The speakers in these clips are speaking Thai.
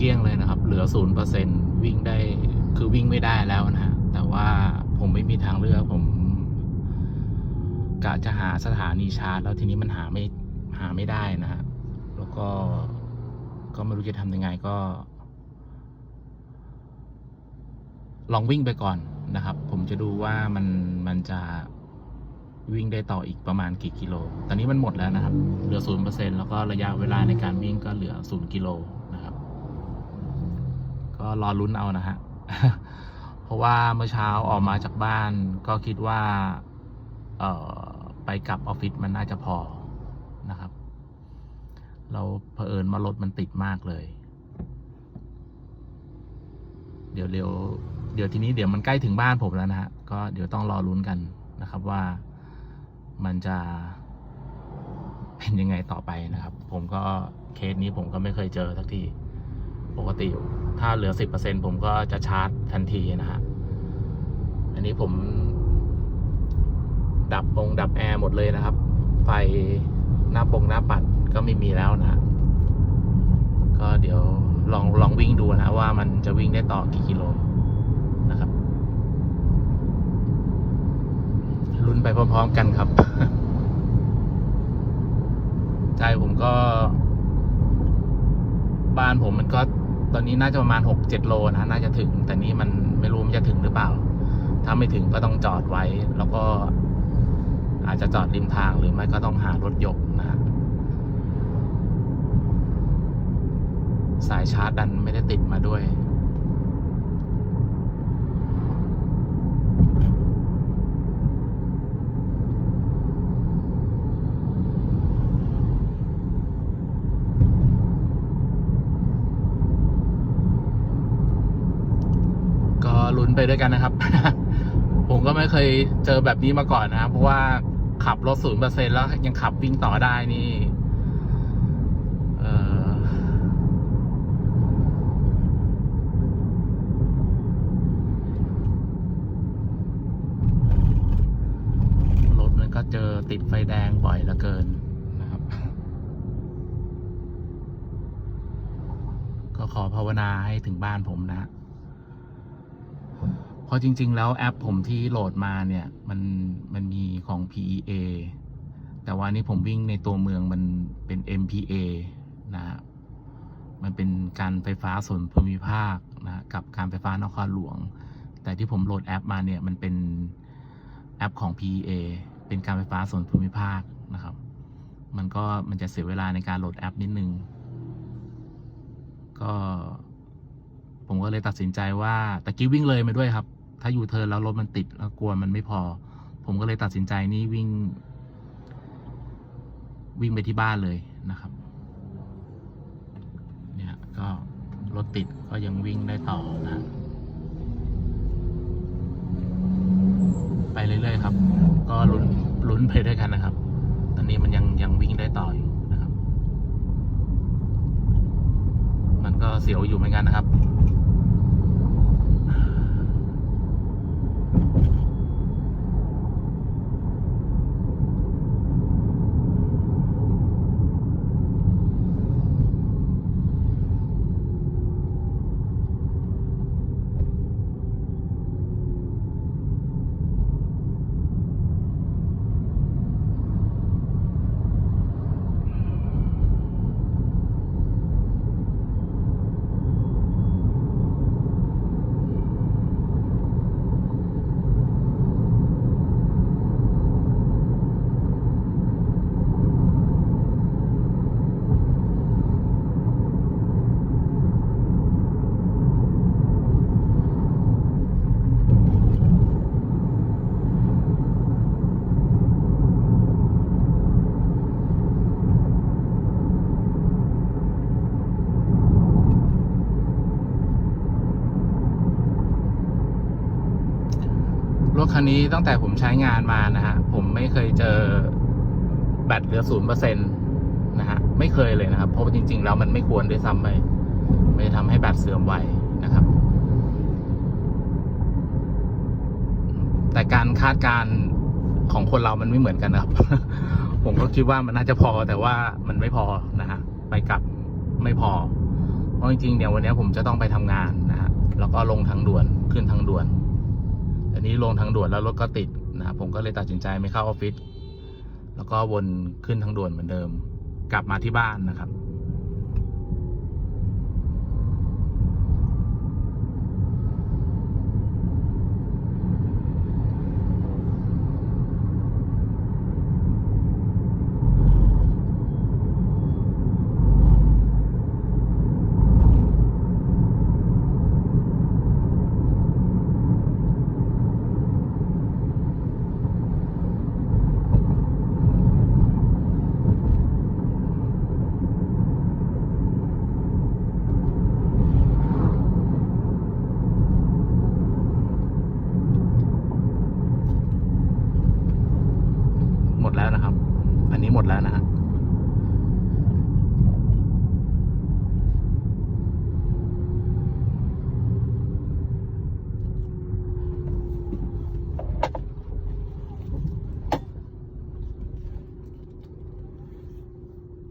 เกลี้ยงเลยนะครับ เหลือศูนย์เปอร์เซ็นวิ่งได้คือวิ่งไม่ได้แล้วนะ แต่ว่าผมไม่มีทางเลือกผมกะจะหาสถานีชาร์จ แล้วทีนี้มันหาไม่หาไม่ได้นะฮะแล้วก็ก็ไม่รู้จะทำยังไงก็ ลองวิ่งไปก่อนนะครับ ผมจะดูว่ามันมันจะวิ่งได้ต่ออีกประมาณกี่กิโล ตอนนี้มันหมดแล้วนะครับ เหลือศูนย์เปอร์เซ็นแล้วก็ระยะเวลาในการวิ่งก็เหลือศูนย์กิโล ก็รอลุ้นเอานะฮะ เพราะว่าเมื่อเช้าออกมาจากบ้าน ก็คิดว่าเอ่อไปกลับออฟฟิศมันน่าจะพอนะครับ เราเผอิญมารถมันติดมากเลย เดี๋ยวเดี๋ยวเดี๋ยวทีนี้เดี๋ยวมันใกล้ถึงบ้านผมแล้วนะฮะ ก็เดี๋ยวต้องรอลุ้นกันนะครับว่ามันจะเป็นยังไงต่อไปนะครับ ผมก็เคสนี้ผมก็ไม่เคยเจอสักที ปกติถ้าเหลือสิบเปอร์เซ็นผมก็จะชาร์จทันทีนะฮะ อันนี้ผม ดับปงดับแอร์หมดเลยนะครับ ไฟหน้าปงหน้าปัดก็ไม่มีแล้วนะฮะก็เดี๋ยวลองลองวิ่งดูนะว่ามันจะวิ่งได้ต่อกี่กิโลนะครับลุ้นไปพร้อมๆกันครับใจผมก็ บ้านผมมันก็ ตอนนี้น่าจะประมาณหกเจ็ดโลนะ น่าจะถึง แต่นี้มันไม่รู้มันจะถึงหรือเปล่า ถ้าไม่ถึงก็ต้องจอดไว้ แล้วก็ อาจจะจอดริมทางหรือไม่ก็ต้องหารถยกนะฮะสายชาร์จดันไม่ได้ติดมาด้วย ก็ลุ้น ไปด้วยกันนะครับ ผมก็ไม่เคยเจอแบบนี้มาก่อนนะครับเพราะว่าขับรถศูนย์เปอร์เซ็นแล้วยังขับวิ่งต่อได้นี่รถมันก็เจอติดไฟแดงบ่อยเหลือเกินนะครับ ก็ขอภาวนาให้ถึงบ้านผมนะ พราะจริง ๆ แล้วแอปผมที่โหลดมาเนี่ย มันมันมีของ PEA แต่ว่านี่ผมวิ่งในตัวเมืองมันเป็น MPA นะฮะมันเป็นการไฟฟ้าส่วนภูมิภาคนะกับการไฟฟ้านครหลวง แต่ที่ผมโหลดแอปมาเนี่ยมันเป็นแอปของ PEA เป็นการไฟฟ้าส่วนภูมิภาคนะครับ มันก็มันจะเสียเวลาในการโหลดแอปนิดนึง ก็ ผมก็เลยตัดสินใจว่าตะกี้วิ่งเลยมาด้วยครับ ถ้าอยู่เทินแล้วรถมันติดแล้วกลัวมันไม่พอ ผมก็เลยตัดสินใจนี่วิ่ง วิ่งไปที่บ้านเลยนะครับ เนี่ยก็รถติดก็ยังวิ่งได้ต่อนะ ไปเรื่อยๆครับ ก็ลุ้นลุ้นไปด้วยกันนะครับ ตอนนี้มันยังยังวิ่งได้ต่ออยู่นะครับ มันก็เสียวอยู่เหมือนกันนะครับ คันนี้ตั้งแต่ผมใช้งานมานะฮะ ผมไม่เคยเจอแบตเหลือศูนย์เปอร์เซ็นต์นะฮะ ไม่เคยเลยนะครับ เพราะจริง ๆ แล้วมันไม่ควรด้วยซ้ำไปไม่ทำให้แบตเสื่อมไวนะครับ แต่การคาดการณ์ของคนเรามันไม่เหมือนกันนะครับ ผมก็คิดว่ามันน่าจะพอแต่ว่ามันไม่พอนะฮะ ไปกลับไม่พอ เพราะจริงๆเดี๋ยววันนี้ผมจะต้องไปทำงานนะฮะ แล้วก็ลงทางด่วนขึ้นทางด่วน อันนี้ลงทางด่วนแล้วรถก็ติดนะครับผมก็เลยตัดสินใจไม่เข้าออฟฟิศแล้วก็วนขึ้นทางด่วนเหมือนเดิม กลับมาที่บ้านนะครับ หมดแล้วนะครับ อันนี้หมดแล้วนะฮะ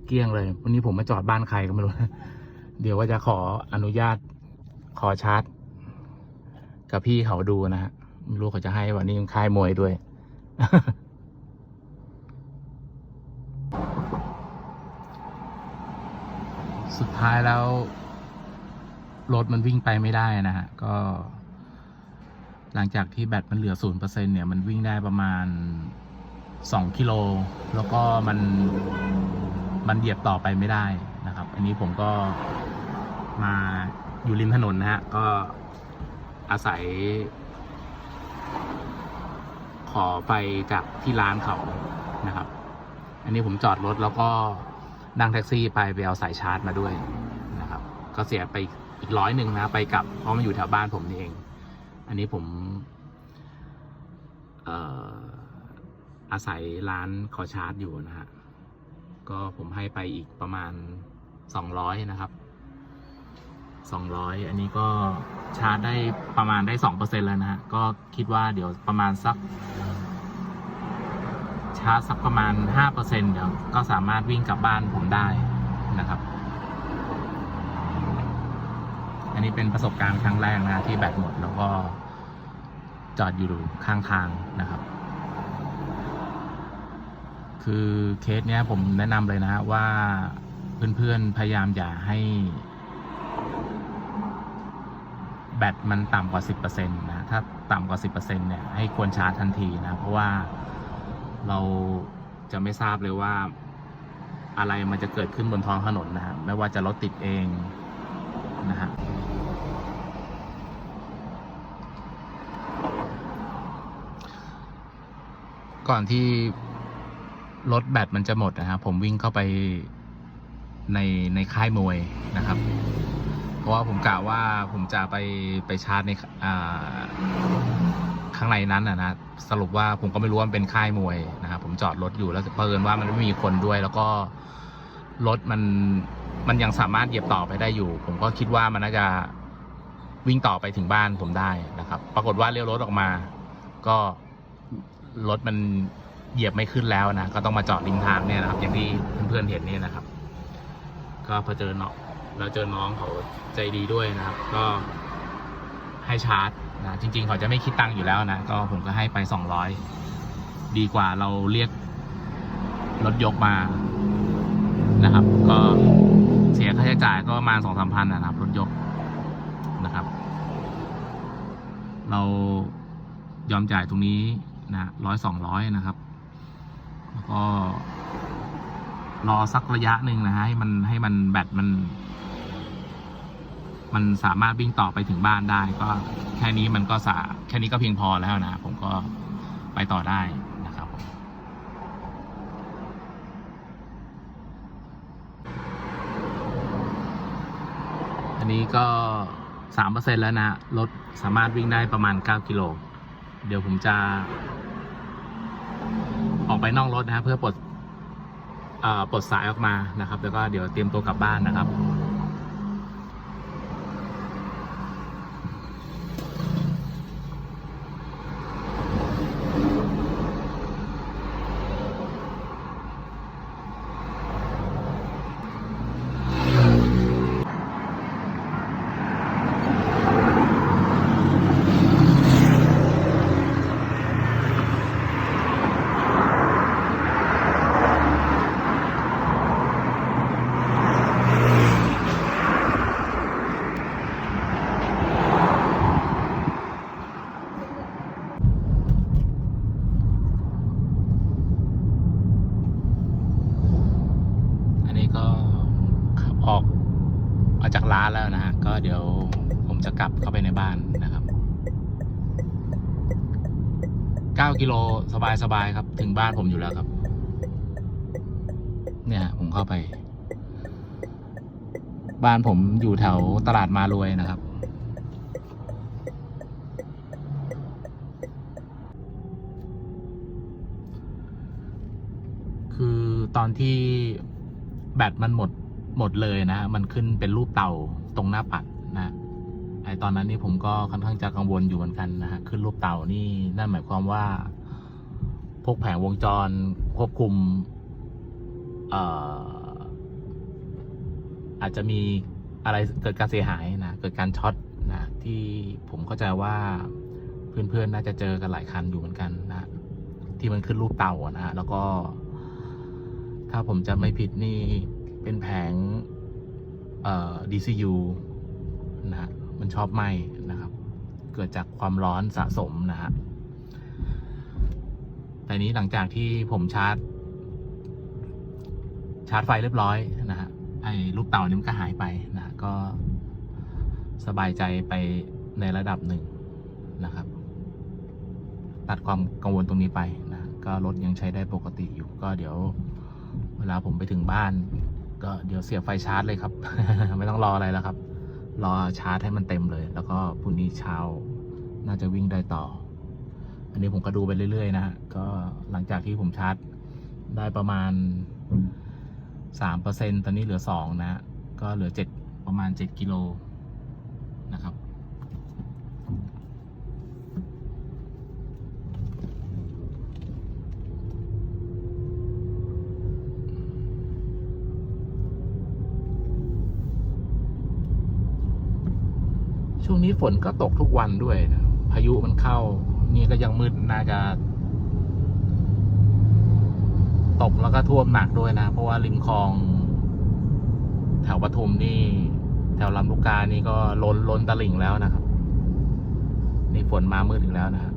เกลี้ยงเลย วันนี้ผมมาจอดบ้านใครก็ไม่รู้ เดี๋ยวว่าจะขออนุญาตขอชาร์จ กับพี่เขาดูนะฮะไม่รู้เขาจะให้วันนี้ยังค่ายมวยด้วย สุดท้ายแล้ว รถมันวิ่งไปไม่ได้นะฮะ ก็ หลังจากที่แบตมันเหลือศูนย์เปอร์เซ็นเนี่ย มันวิ่งได้ประมาณ สองกิโลแล้วก็มันมันเหยียบต่อไปไม่ได้นะครับ อันนี้ผมก็มาอยู่ริมถนนนะฮะ ก็อาศัย ขอไปจากที่ร้านเขานะครับ อันนี้ผมจอดรถแล้วก็นั่งแท็กซี่ไปไปเอาสายชาร์จมาด้วยนะครับ ก็เสียไปอีกร้อยหนึ่งนะ ไปกลับเพราะมันอยู่แถวบ้านผมนี่เอง อันนี้ผม เอ่อ อาศัยร้านขอชาร์จอยู่นะฮะ ก็ผมให้ไปอีกประมาณสองร้อยนะครับสองร้อยอันนี้ก็ชาร์จได้ประมาณได้สองเปอร์เซ็นแล้วนะฮะ ก็คิดว่าเดี๋ยวประมาณสัก ชาร์จสักประมาณห้าเปอร์เซ็นเดี๋ยวก็สามารถวิ่งกลับบ้านผมได้นะครับ อันนี้เป็นประสบการณ์ครั้งแรกนะที่แบตหมดแล้วก็จอดอยู่ข้างทางนะครับ คือเคสเนี้ยผมแนะนำเลยนะฮะว่าเพื่อนๆพยายามอย่าให้ แบตมันต่ำกว่า 10%นะถ้าต่ำกว่า 10%เนี่ยให้ควรชาร์จทันทีนะ เพราะว่าเราจะไม่ทราบเลยว่าอะไรมันจะเกิดขึ้นบนท้องถนนนะฮะไม่ว่าจะรถติดเองนะฮะก่อนที่ รถแบตมันจะหมดนะครับผมวิ่งเข้าไปในในค่ายมวยนะครับ เพราะว่าผมกะว่าผมจะไปไปชาร์จในข้างในนั้นนะนะสรุปว่าผมก็ไม่รู้ว่ามันเป็นค่ายมวยนะครับผมจอดรถอยู่แล้วเพิ่นว่ามันไม่มีคนด้วย แล้วก็รถมันมันยังสามารถเหยียบต่อไปได้อยู่ ผมก็คิดว่ามันน่าจะวิ่งต่อไปถึงบ้านผมได้นะครับ ปรากฏว่าเลี้ยวรถออกมา ก็รถมัน เหยียบไม่ขึ้นแล้วนะ ก็ต้องมาจอดริมทางเนี่ยนะครับ อย่างที่เพื่อนๆเห็นเนี่ยนะครับ ก็พอเจอเนาะแล้วเจอน้องเขาใจดีด้วยนะครับ ก็ให้ชาร์จนะจริง ๆ เขาจะไม่คิดตังค์อยู่แล้วนะ ก็ผมก็ให้ไปสองร้อยดีกว่าเราเรียกรถยกมานะครับ ก็เสียค่าใช้จ่ายก็ประมาณสองสามพันนะครับ รถยกนะครับ เรายอมจ่ายตรงนี้นะร้อยสองร้อยนะครับ ก็รอสักระยะหนึ่งนะฮะให้มันให้มันแบตมัน มันสามารถวิ่งต่อไปถึงบ้านได้ ก็แค่นี้มันก็สาแค่นี้ก็เพียงพอแล้วนะ ผมก็ไปต่อได้นะครับผมอันนี้ก็สามเปอร์เซ็นแล้วนะรถสามารถวิ่งได้ประมาณเก้ากิโล เดี๋ยวผมจะ ออกไปนอกรถนะฮะเพื่อปลดเอ่อปลดสายออกมานะครับ แล้วก็เดี๋ยวเตรียมตัวกลับบ้านนะครับ มาจาก ร้านแล้วนะฮะ ก็เดี๋ยวผมจะกลับเข้าไปในบ้านนะครับ 9 กิโลสบายๆครับ ถึงบ้านผมอยู่แล้วครับ เนี่ย ผมเข้าไป บ้านผมอยู่แถวตลาดมารวยนะครับคือตอนที่แบตมันหมด หมดเลยนะ มันขึ้นเป็นรูปเต่าตรงหน้าปัดนะไอตอนนั้นนี่ผมก็ค่อนข้างจะกังวลอยู่เหมือนกันนะฮะขึ้นรูปเต่านี่นั่นหมายความว่า พวกแผงวงจรควบคุมเอ่ออาจจะมีอะไรเกิดการเสียหายนะเกิดการช็อตนะที่ผมเข้าใจว่าเพื่อนๆน่าจะเจอกันหลายคันอยู่เหมือนกันนะที่มันขึ้นรูปเต่านะฮะแล้วก็ ถ้าผมจำไม่ผิดนี่ DCU นะฮะมันชอบไหมนะครับ เกิดจากความร้อนสะสมนะฮะแต่นี้หลังจากที่ผมชาร์จ ชาร์จไฟเรียบร้อยนะฮะไอ้ลูกเต่านี่มันก็หายไปนะก็สบายใจไปในระดับหนึ่งนะครับ ตัดความกังวลตรงนี้ไปนะก็รถยังใช้ได้ปกติอยู่ก็เดี๋ยว เวลาผมไปถึงบ้าน ก็เดี๋ยวเสียบไฟชาร์จเลยครับ ไม่ต้องรออะไรแล้วครับ รอชาร์จให้มันเต็มเลย แล้วก็พรุ่งนี้เช้าน่าจะวิ่งได้ต่อ อันนี้ผมก็ดูไปเรื่อยๆนะฮะก็หลังจากที่ผมชาร์จได้ประมาณสามเปอร์เซ็นตอนนี้เหลือสองนะฮะก็เหลือเจ็ดประมาณเจ็ดกิโลนะครับ ช่วง นี้ฝนก็ตกทุกวันด้วยนะพายุมันเข้า นี่ก็ยังมืดน่าจะตกแล้วก็ท่วมหนักด้วยนะ เพราะว่าริมคลอง แถวปทุมนี่ แถวลำลูกกานี่ก็ล้นล้นตลิ่งแล้วนะครับ นี่ฝนมามืดอีกแล้วนะครับ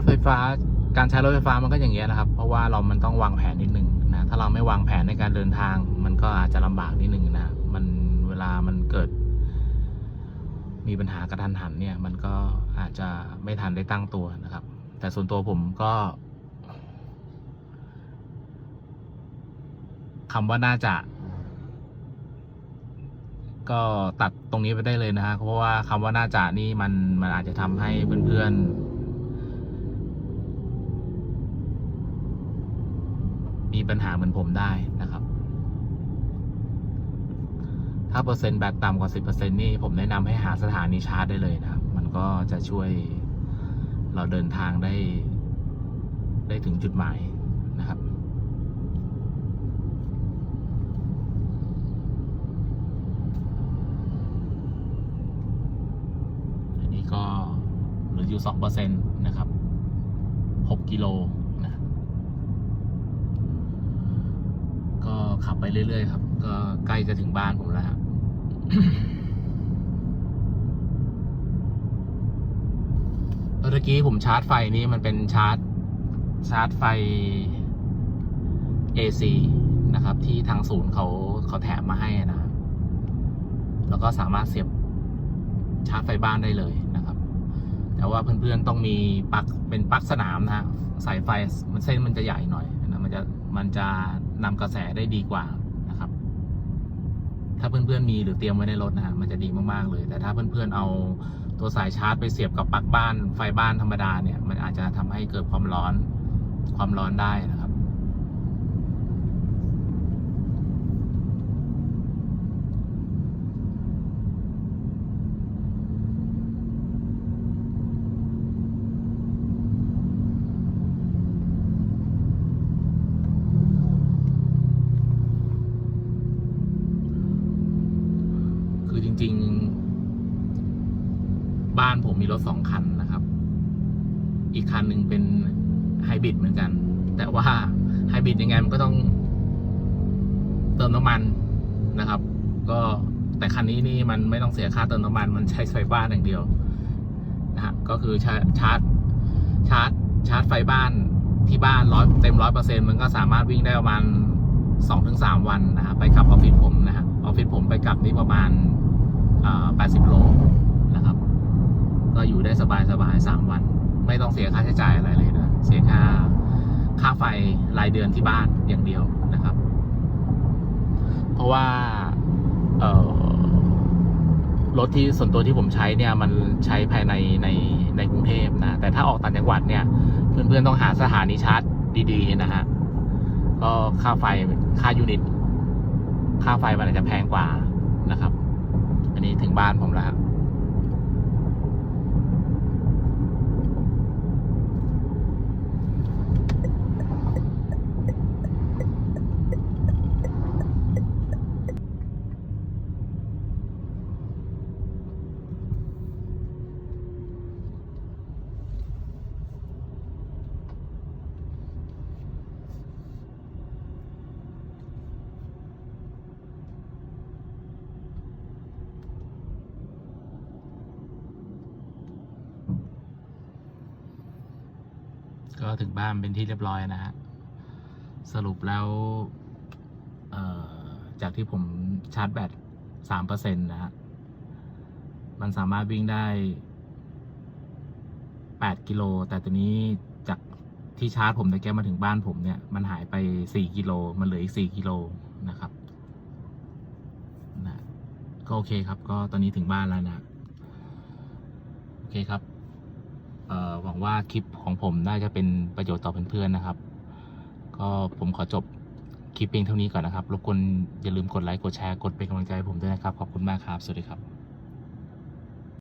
ถไฟฟ้า การใช้รถไฟฟ้ามันก็อย่างเงี้ยนะครับ เพราะว่าเรามันต้องวางแผนนิดนึงนะ ถ้าเราไม่วางแผนในการเดินทาง มันก็อาจจะลำบากนิดนึงนะ มันเวลามันเกิด มีปัญหากระทันหันเนี่ย มันก็อาจจะไม่ทันได้ตั้งตัวนะครับ แต่ส่วนตัวผมก็คำว่าน่าจะ ก็ตัดตรงนี้ไปได้เลยนะฮะเพราะว่าคำว่าน่าจะนี่มันมันอาจจะทำให้เพื่อนๆ มีปัญหาเหมือนผมได้นะครับ ถ้าเปอร์เซ็นต์แบตต่ำกว่า 10%นี่ผมแนะนำให้หาสถานีชาร์จได้เลยนะครับ มันก็จะช่วยเราเดินทางได้ ได้ถึงจุดหมายนะครับอันนี้ก็เหลืออยู่สองเปอร์เซ็นต์นะครับหกกิโลนะก็ ขับไปเรื่อยๆครับ ก็ใกล้จะถึงบ้านผมแล้วครับเมื่อกี้ผมชาร์จไฟนี้มันเป็นชาร์จ ชาร์จไฟ AC นะครับ ที่ทางศูนย์เขาเขาแถมมาให้นะครับแล้วก็สามารถเสียบชาร์จไฟบ้านได้เลยนะครับ แต่ว่าเพื่อนๆต้องมีปลั๊กเป็นปลั๊กสนามนะฮะสายไฟมันเส้นมันจะใหญ่หน่อยนะมันจะมันจะ นำกระแสได้ดีกว่านะครับ ถ้าเพื่อนๆมีหรือเตรียมไว้ในรถนะฮะมันจะดีมากๆเลย แต่ถ้าเพื่อนๆเอาตัวสายชาร์จไปเสียบกับปลั๊กบ้านไฟบ้านธรรมดาเนี่ย มันอาจจะทำให้เกิดความร้อนความร้อนได้นะครับ คือจริง ๆ บ้านผมมีรถสองคันนะครับ อีกคันหนึ่งเป็นไฮบริดเหมือนกัน แต่ว่าไฮบริดยังไงมันก็ต้องเติมน้ำมันนะครับ ก็แต่คันนี้นี่มันไม่ต้องเสียค่าเติมน้ำมันมันใช้ไฟฟ้าอย่างเดียวนะฮะก็คือชาชาร์จชาร์จชาร์จไฟบ้านที่บ้านร้อยเต็มร้อยเปอร์เซ็นต์มันก็สามารถวิ่งได้ประมาณสองถึงสามวันนะฮะไปกลับออฟฟิศผมนะฮะออฟฟิศผมไปกลับนี่ประมาณแปดสิบโลนะครับ ก็อยู่ได้สบายสบายสามวัน ไม่ต้องเสียค่าใช้จ่ายอะไรเลยนะ เสียค่าค่าไฟรายเดือนที่บ้านอย่างเดียวนะครับ เพราะว่าเออรถที่ส่วนตัวที่ผมใช้เนี่ยมันใช้ภายในในในกรุงเทพนะแต่ถ้าออกต่างจังหวัดเนี่ย เพื่อนๆต้องหาสถานีชาร์จดีๆนะฮะก็ค่าไฟค่ายูนิต ค่าไฟมันอาจจะแพงกว่านะครับ อันนี้ถึงบ้านผมแล้ว ถึงบ้านเป็นที่เรียบร้อยนะฮะ สรุปแล้วจากที่ผมชาร์จแบตสามเปอร์เซ็นต์นะฮะ มันสามารถวิ่งได้แปดกิโล แต่ตัวนี้จากที่ชาร์จผมตะแกมาถึงบ้านผมเนี่ย มันหายไปสี่กิโล มันเหลืออีกสี่กิโลนะครับนะก็โอเคครับ ก็ตอนนี้ถึงบ้านแล้วนะ โอเคครับ หวังว่าคลิปของผมน่าจะเป็นประโยชน์ต่อเพื่อนๆนะครับ ก็ผมขอจบคลิปเพียงเท่านี้ก่อนนะครับ รบกวนอย่าลืมกดไลค์ กดแชร์ กดเป็นกำลังใจให้ผมด้วยนะครับ ขอบคุณมากครับ สวัสดีครับ